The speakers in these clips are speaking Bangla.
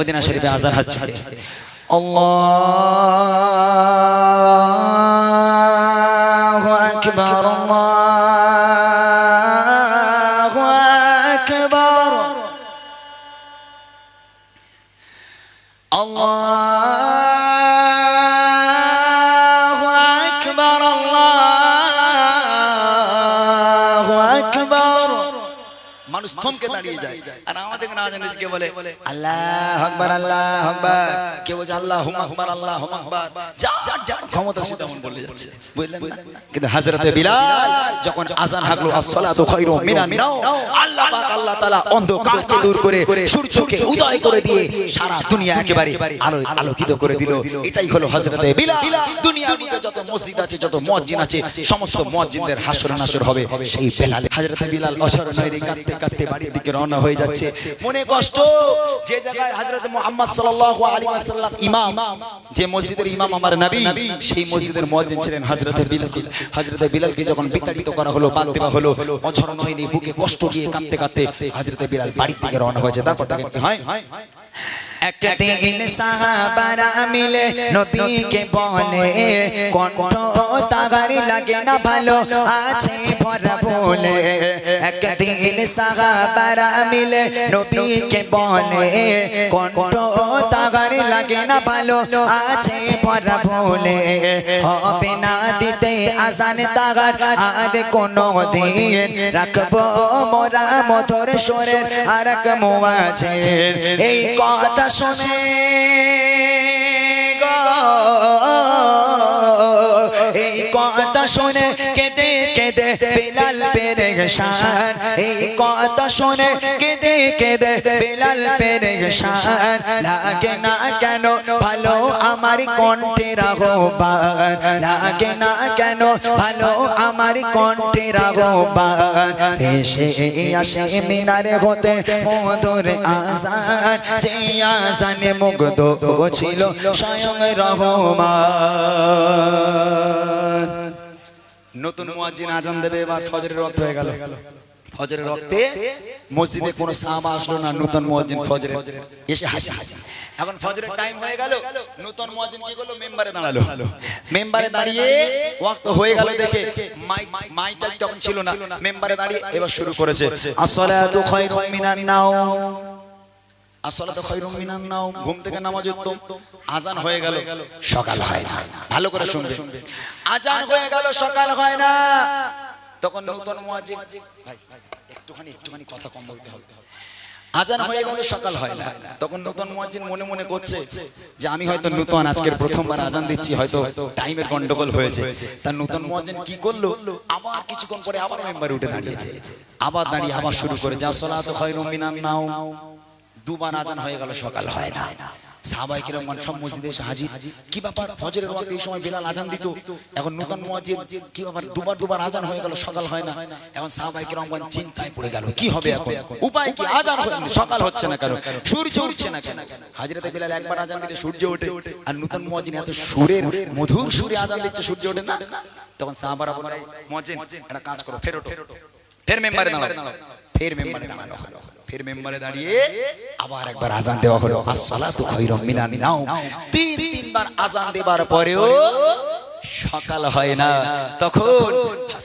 মদিনা শরীফে আজান হচ্ছে। আল্লাহু আকবার। আল্লাহু আকবার। আল্লাহু আকবার আল্লাহু আকবার। মানুষ থমকে দাঁড়িয়ে যায়। আর আমাদের না জানে কে বলে আল্লাহ আকবার আল্লাহ আকবার কে বলছে আল্লাহ হুম আকবার আল্লাহ হুম আকবার। যা যা যা ক্ষমতা সে তেমন বলে যাচ্ছে। বুঝলেন? কিন্তু হযরতে বিলাল যখন আজান হাকলো আসসালাতু খায়রু মিনান নাও। আল্লাহ পাক আল্লাহ তাআলা অন্ধকারকে দূর করে সূর্যকে উদয় করে দিয়ে সারা দুনিয়া একেবারে আলো আলোকিত করে দিল। এটাই হলো হযরতে বিলাল। দুনিয়ার মধ্যে যত মসজিদ আছে যত মুয়াজ্জিন আছে সমস্ত মুয়াজ্জিনদের হাসর নাসর হবে সেই বেলাল হযরতে বিলাল অসর নয় কাঁদতে কাঁদতে বাড়ির দিকে রওনা হয়ে যাচ্ছে। মনে কষ্ট যে জায়গায় হযরত মুহাম্মদ সাল্লাল্লাহু আলাইহি ওয়াসাল্লাম ইমাম, যে মসজিদের ইমাম আমার নবী, সেই মসজিদের মুয়াজ্জিন ছিলেন হযরত বিলাল। হযরত বিলালকে যখন বিতাড়িত করা হলো, বাদ দেওয়া হলো অঝর নয়নি বুকে কষ্ট দিয়ে কাঁদতে কাঁদতে হযরত বিলাল বাড়ির দিকে রওনা হয়েছে। তারপর দেখতে হয়? একদিন সাহাবারা মিলে নবীকে বলে, কণ্ঠ তাগারি লাগে না, ভালো আছে ভরা বলে। একদিন সাহাবারা মিলে নবীকে বলে, কণ্ঠ তাগারি লাগে না, ভালো আছে ভরা বলে। হবে না দিতে আসান তাগার, আর কোনো দিন রাখব মোরা মধুর সুরের আর এক মোয়াছে এই কথা শুনে এই কথা শোনে কেঁদে কেঁদে বিলাল পেরে শান এই কথা শুনে কেঁদে কেঁদে বিলাল পেরে শান লাগে না কেন ভালো আমার কণ্ঠে লাগে না কেন ভালো আমার কণ্ঠে রাগবান? এসে আসে মিনারে হতে মধুর আসান। যে আসানে মুগ্ধ ছিল স্বয়ং রহমান। নতুন মুয়াজ্জিন আজান দেবে এবার ফজরের রক্ত হয়ে গেল। ফজরের রক্তে মসজিদে কোনো সাহাবা আসলো না নতুন মুয়াজ্জিন ফজরে এসে হাজির এখন ফজরের টাইম হয়ে গেল নতুন মুয়াজ্জিন কি করল? মেম্বারে দাঁড়াল। মেম্বারে দাঁড়িয়ে ওয়াক্ত হয়ে গেল দেখে। মাইক মাইকটা তখন ছিল না মেম্বারে দাঁড়িয়ে এবার শুরু করেছে। আসসালাতু খায়রুম মিনান নাওম আসসালাতু খায়রুম মিনান নাওম। ঘুম থেকে নামাজ উত্তম আজান হয়ে গেল। সকাল হয় না। ভালো করে শুনবে। আজান হয়ে গেল সকাল হয় না। তখন নতুন মুয়াজ্জিন ভাই ভাই, একটুখানি একটুখানি কথা কম বলতে হবে। আজান হয়ে গেল সকাল হয় না। তখন নতুন মুয়াজ্জিন মনে মনে করছে যে আমি হয়তো নতুন আজকের প্রথমবার আজান দিচ্ছি হয়তো টাইমের গন্ডগোল হয়েছে। তার নতুন মুয়াজ্জিন কি করল? আবার কিছুক্ষণ পরে আবার মেম্বারে উঠে দাঁড়িয়েছে। আবার দাঁড়িয়ে আবার শুরু করে যা সলাতু খায়রুম মিনান নাও দুবার আজান হয়ে গেল, সকাল হয় না। সাহাবাই কিরম সব মসজিদে এসে হাজির। কি ব্যাপার? ফজরের ওয়াক্তে এই সময় বেলাল আজান দিত? এখন নতুন মুয়াজ্জিন কি ব্যাপার? দুবার আজান হয়ে গেল, সকাল হয় না। এখন সূর্য উঠছে না কেন? সূর্য ওঠে। আর নতুন মুয়াজ্জিন এত সুরের, মধুর সুরে আজান দিচ্ছে, সূর্য ওঠে না? তখন একটা কাজ করো, ফের ফের মেম্বারে ফের মেম্বারে ফের মেম্বারে দাঁড়িয়ে আবার একবার আজান দেওয়া হলো। আসসালাতু খায়রুম মিনান নাও তিন তিনবার আজান দেবার পরেও সকাল হয় না, তখন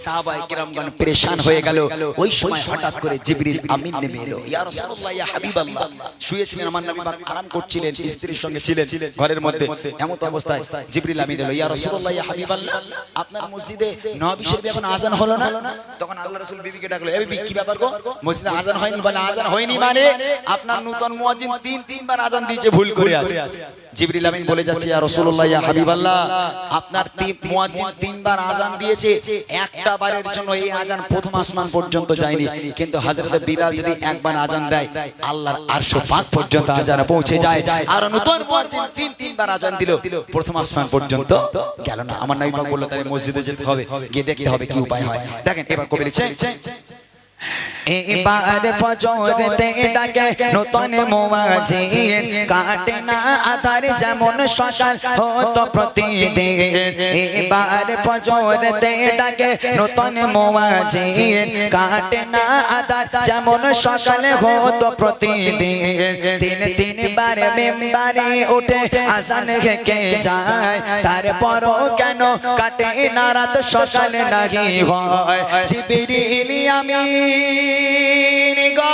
সাহাবায়ে কিরামগণ পরেশান হয়ে গেল। ওই সময় হঠাৎ করে জিবরিল আমিন নেমে এলো। ইয়া রাসূলুল্লাহ, ইয়া হাবিবাল্লাহ। শুয়েছিলেন আমার নবী পাক আরাম করছিলেন, স্ত্রীর সঙ্গে ছিলেন ঘরের মধ্যে। এমন অবস্থায় জিবরিল আমিন এলো। ইয়া রাসূলুল্লাহ, ইয়া হাবিবাল্লাহ, আপনার মসজিদে নবী শরীফে এখন আজান হলো না? তখন আল্লাহ রাসূল বিবিকে ডাকলো, এ বিবি, কি ব্যাপার গো? মসজিদে আজান হয়নি বলে আজান হয়নি মানে? আপনার নতুন মুয়াজ্জিন তিন, তিনবার আজান দিয়েছে, ভুল করে আছে। জিবরিল আমিন বলে যাচ্ছে, ইয়া রাসূলুল্লাহ, ইয়া হাবিবাল্লাহ, আপনার তিন মুয়াজ্জিন তিনবার আজান দিয়েছে। একটা বারের জন্য এই আজান প্রথম আসমান পর্যন্ত যায়নি। কিন্তু হযরত বিলাল যদি একবার আজান দেয়, আল্লাহর আরশো পাক পর্যন্ত আজান পৌঁছে যায়। আর নতুন মুয়াজ্জিন তিন, তিনবার আজান দিল। প্রথম আসমান পর্যন্ত গেল না। আমার পাক বলল, তাহলে মসজিদে যেতে হবে। গিয়ে দেখতে হবে কি উপায় হয়। দেখেন, এবার কবি লিখছে এবার ফজরতে ডাকে নতুন মুয়াজিন কাটে না আধার যেমন সকাল হতো প্রতিদিন। এবার ডাকে নতুন মুয়াজিন কাটে না আধার যেমন সকালে হতো প্রতিদিন। তিন মেম্বারে উঠে আসান হেঁকে যায় কেন কাটে না রাত সকালে নাহি হয়? জিবিরিল আমিন গো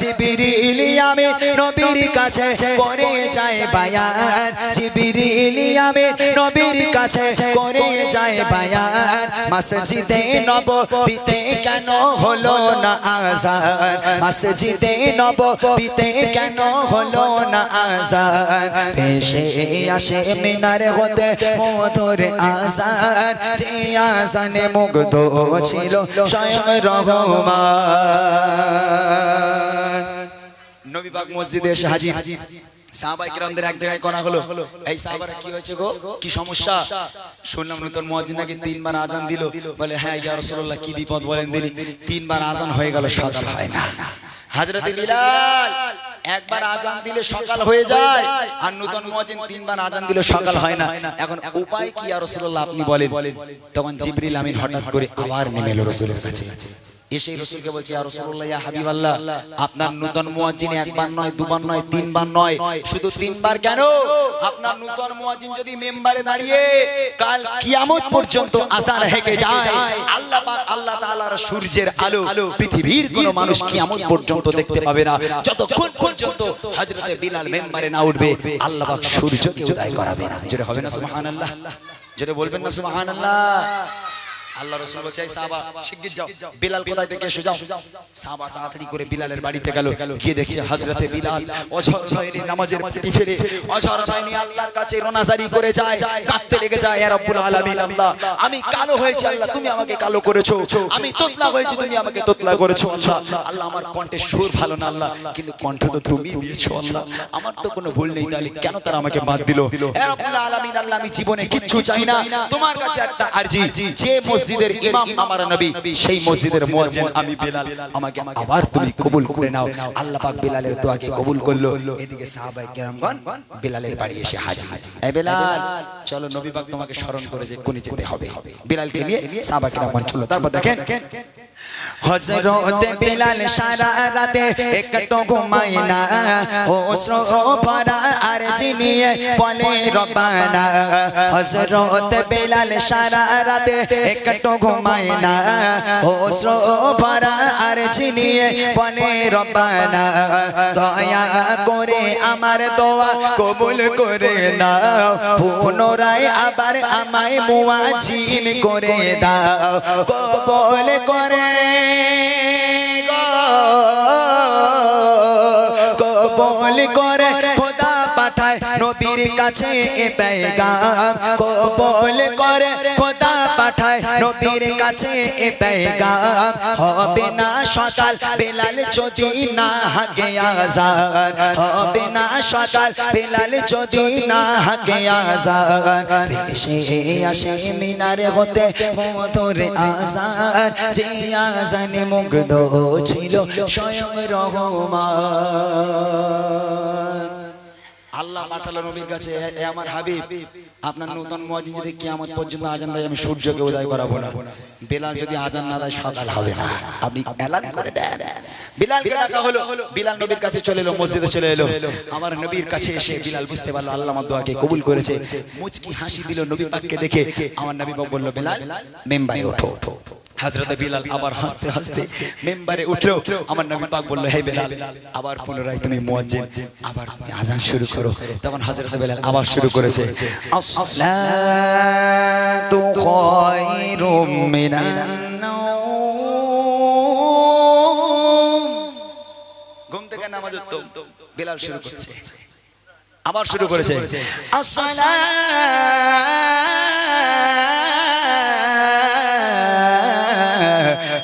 জিবিরিল আমি নবীর কাছে করে যাই বায়ান। জিবিরিল আমি নবীর কাছে করে যাই বায়ান। মসজিদে নববীতে কেন হলো না আজান মসজিদে নববীতে কেন হলো না আজান ভেসে আসে মিনার হতে মধুর আজান যে আজানে মুগ্ধ ছিল স্বয়ং রহমান। নবী পাক মসজিদে এসে হাজির। সাহাবাই কিরামদের এক জায়গায় করা হলো। এই সাহাবারা কি হয়েছে গো? কি সমস্যা? শুনলাম নতুন মুয়াজ্জিন নাকি তিনবার আজান দিল। বলে হ্যাঁ ইয়া রাসূলুল্লাহ কি বিপদ বলেন তিনবার আজান হয়ে গেল সকাল হয় না। হযরতে বিলাল একবার আজান দিলে সকাল হয়ে যায় আর নতুন মুয়াজ্জিন তিনবার আজান দিলে সকাল হয় না। এখন উপায় কি ইয়া রাসূলুল্লাহ? আপনি বলেন। তখন জিবরিল আমিন হঠাৎ করে আবার নেমে এলো রাসূলের কাছে। এসে রসুলকে বলছি আর রসুল্লাহ ইয়া হাবিবাল্লাহ আপনার নূতন মুয়াজ্জিন একবার নয় দুবার নয় তিনবার নয় শুধু তিনবার কেন? আপনার নূতন মুয়াজ্জিন যদি মেম্বারে দাঁড়িয়ে কাল কিয়ামত পর্যন্ত আসার হেকে যায় আল্লাহ পাক আল্লাহ তাআলার সূর্যের আলো পৃথিবীর কোন মানুষ কিয়ামত পর্যন্ত দেখতে পাবে না। যতক্ষণ পর্যন্ত হযরতে বিলাল মেম্বারে না উঠবে আল্লাহ পাক সূর্যকে উদয় করাবে না। জোরে হবে না সুবহানাল্লাহ। জোরে বলবেন না সুবহানাল্লাহ। আল্লাহ রসুল বলছে এই সাহাবা শিগগির যাও। বিলাল কোথায় থেকে এসে যাও? সাহাবা তাড়াতাড়ি করে বিলালের বাড়িতে গেল। গিয়ে দেখছে হযরতে বিলাল অঝর নয়নি নামাজের ফাটি ফেরে অঝর নয়নি আল্লাহর কাছে রোনাজারি করে যায়। কাঁদতে লেগে যায় ইয়া রব্বুল আলামিন আল্লাহ আমি কালো হয়েছি আল্লাহ তুমি আমাকে কালো করেছ। আমি তোতলা হয়েছি তুমি আমাকে তোতলা করেছ আল্লাহ। আল্লাহ আমার কণ্ঠে সুর ভালো না আল্লাহ। কিন্তু কণ্ঠ তো তুমি দিয়েছ আল্লাহ। আমার তো কোনো ভুল নেই তাহলে কেন তারা আমাকে বাদ দিল? ইয়া রব্বুল আলামিন আল্লাহ আমি জীবনে কিচ্ছু চাই না। তোমার কাছে একটা আরজি। যে মসজিদের ইমাম আমার নবী সেই মসজিদের মুয়াজ্জিন আমি বেলাল। আমাকে আবার তুমি কবুল করে নাও। আল্লাহ পাক বেলালের দোয়াকে কবুল করল। এদিকে সাহাবাই কেরামগণ বেলালের বাড়ি এসে হাজির। এ বেলাল চলো নবী পাক তোমাকে স্মরণ করে যে কোনি যেতে হবে। বেলালকে নিয়ে সাহাবা কেরামগণ চলো। তারপর দেখেন। হজরত বিলাল সারা রাতে একটু ঘুমায় না। ও ভরা আর চিনিয়ে বলে রবানা হজরত বিলাল সারা রাতে একটু ঘুমায় না। ও ভরা আর চিনিয়ে বলে রবানা দয়া করে আমার দোয়া কবুল করে না পুনরায় আবার আমায় মুয়াজিন করে দাও। কবুল করে কবল করে পাঠায়, নবীর কাছে এ পেগাম। কবল করে খোদা পাঠায়, নবীর কাছে এ পেগাম। হবে না সকাল, বেলাল যদি না হাগে আজান। হবে না সকাল, বেলাল যদি না হাগে আজান। ভেসে আসে মিনারে হতে মধুর আজান। যে আজানে মুগ্ধ ছিল, স্বয়ং রহমান। আল্লাহ পাঠালো নবীর কাছে "এ- আমার হাবিব, আপনার নতুন মুয়াজ্জিন যদি কিয়ামত পর্যন্ত আজান দেয়, আমি সূর্যকে উদয় করাবো না। বেলাল যদি আজান না দেয়, সকাল হবে না। আপনি এলান করে দেন। বিলালকে ডাকা হলো। বিলাল নবীর কাছে চলে এলো, মসজিদে চলে এলো। আমার নবীর কাছে এসে বিলাল বুঝতে পারল, আল্লাহ আমার দোয়াকে কবুল করেছে। মুচকি হাসি দিল নবী পাককে দেখে। আমার নবী পাক বলল, বেলাল, মেম্বারে ওঠো। হাজরতে বিলাল আবার হাসতে হাসতে মেম্বারে উঠল আমার নবী পাক বলল হে বিলাল আবার পুনরায় তুমি মুয়াজ্জিন আবার তুমি আজান শুরু করো। তখন হযরত বিলাল আবার শুরু করেছে আসসালাতু খায়রুম মিনান ঘুম থেকে নামাজ উত্তম বেলাল শুরু করেছে। আবার শুরু করেছে আসসালাতু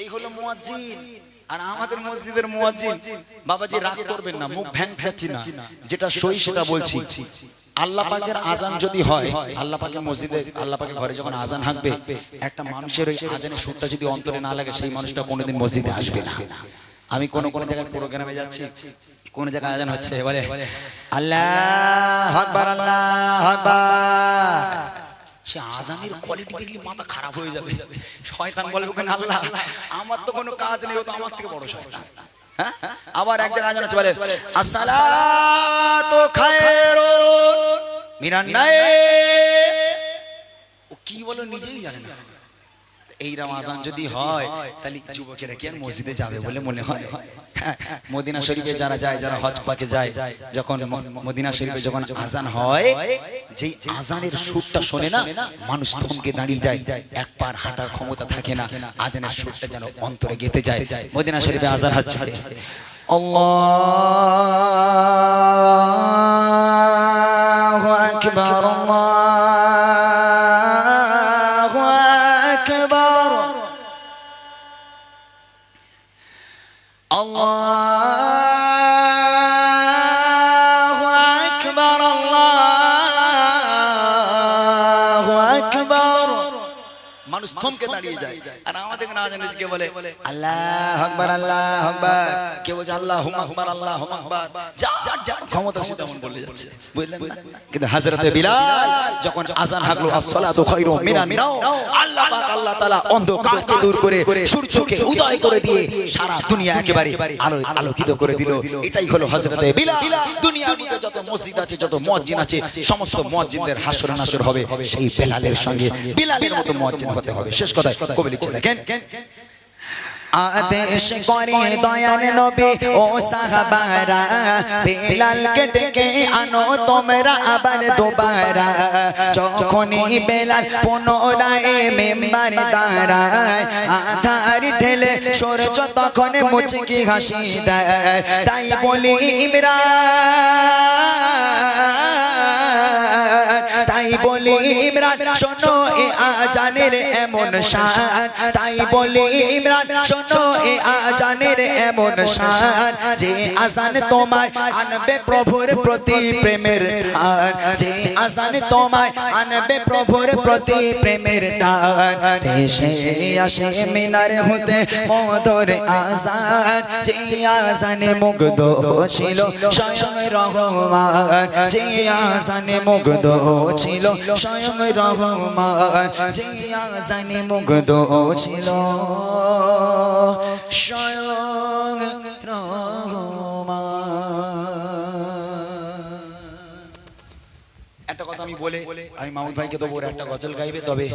এই হলো মুয়াজ্জিন। আর আমাদের মসজিদের মুয়াজ্জিন বাবাজি রাগ করবেন না মুখ ভ্যাং ফেলছি না। যেটা সই সেটা বলছি। আল্লাহ পাকের আজান যদি হয় আল্লাহ পাকের মসজিদে আল্লাহ পাকের ঘরে যখন আজান হাঁকবে একটা মানুষের ওই আজানের সুরটা যদি অন্তরে না লাগে সেই মানুষটা কোনোদিন মসজিদে আসবে না। আমি কোন কোন জায়গায় প্রোগ্রামে যাচ্ছি কোন জায়গায় আজান হচ্ছে। বলে। আল্লাহ আকবার আল্লাহ আকবার। সে আজানের কোয়ালিটি দেখলে মাথা খারাপ হয়ে যাবে। শয়তান বলবে কেন আল্লাহ আমার তো কোনো কাজ নেই ও তো আমার থেকে বড় শয়তান। হ্যাঁ? আবার একজন আজান হচ্ছে বলে আসসালাতু খায়রুন মিনান নাই ও কি বলো নিজেই জানেন না। এই আজান যদি হয় তাহলে যুবকেরা কি আর মসজিদে যাবে বলে মনে হয়? হ্যাঁ, মদিনা শরীফে যারা যায় যারা হজ পাকে যায় যখন মদিনা শরীফে যখন আজান হয় যেই আজানের সুরটা শোনে না মানুষ থমকে দাঁড়িয়ে যায় এক পার হাঁটার ক্ষমতা থাকে না আজানের সুরটা যেন অন্তরে গেতে যায় মদিনা শরীফে আজান হচ্ছে। আল্লাহু আকবার আল্লাহু আল্লাহু أكبر الله أكبر মানুষ থমকে দাঁড়িয়ে যায়। আর আমাদের না জানে কে বলে আল্লাহ আকবার আল্লাহ আকবার। কে বলছে আল্লাহ আকবার আল্লাহ আকবার যা যার যার তেমন বলে যাচ্ছে। বুঝলেন না? কিন্তু হযরতে বিলাল যখন আজান হাকলো আসসালাতু খায়রুম মিনান নাও আল্লাহ পাক আল্লাহ তাআলা অন্ধকারকে দূর করে সূর্যকে উদয় করে দিয়ে সারা দুনিয়া একেবারে আলো আলোকিত করে দিল। এটাই হলো হযরতে বিলাল। দুনিয়ার মধ্যে যত মসজিদ আছে যত মুয়াজ্জিন আছে সমস্ত মুয়াজ্জিনদের হাসর নাসর হবে সেই বেলালের সঙ্গে। বিলালের মতো মুয়াজ্জিন হতে হবে। শেষ কথায় কবি লিখছে দেখেন আদেশ করে দয়াল নবী, ও সাহাবারা, বেলালকে ডেকে আনো তোমরা আবার দুবারা। যখনই বেলাল পুনরায় মেম্বার দাঁড়ায়, আধার ঢেলে সূর্য তখন মুচকি হাসি দেয়। তাই বলি, ইমরান তাই বলি, ইমরান, শোনো, এ আজানের এমন শান। তাই বলি, ইমরান, শোনো, এ আজানের এমন শান। যে আজান তোমার আনবে প্রভুর প্রতি প্রেমের টান যে আজান তোমার আনবে প্রভুর প্রতি প্রেমের টান দেশে আসে মিনার হতে মধুর আজান। যে আজানে মুগ্ধ ছিল স্বয়ং রহমান। যে আজানে মুগ্ধ ছিল স্বয়ং রহমান যে আজানে মুগ্ধ ছিল। স্বয়ং একটা কথা আমি বলে, আমি মামুদ ভাইকে বলে একটা গজল গাইবে, তবে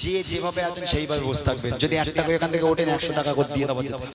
যে যেভাবে আছেন সেইভাবে বসে থাকবেন। যদি এক টাকা এখান থেকে ওঠেন, একশো টাকা করে দিয়ে দেবো।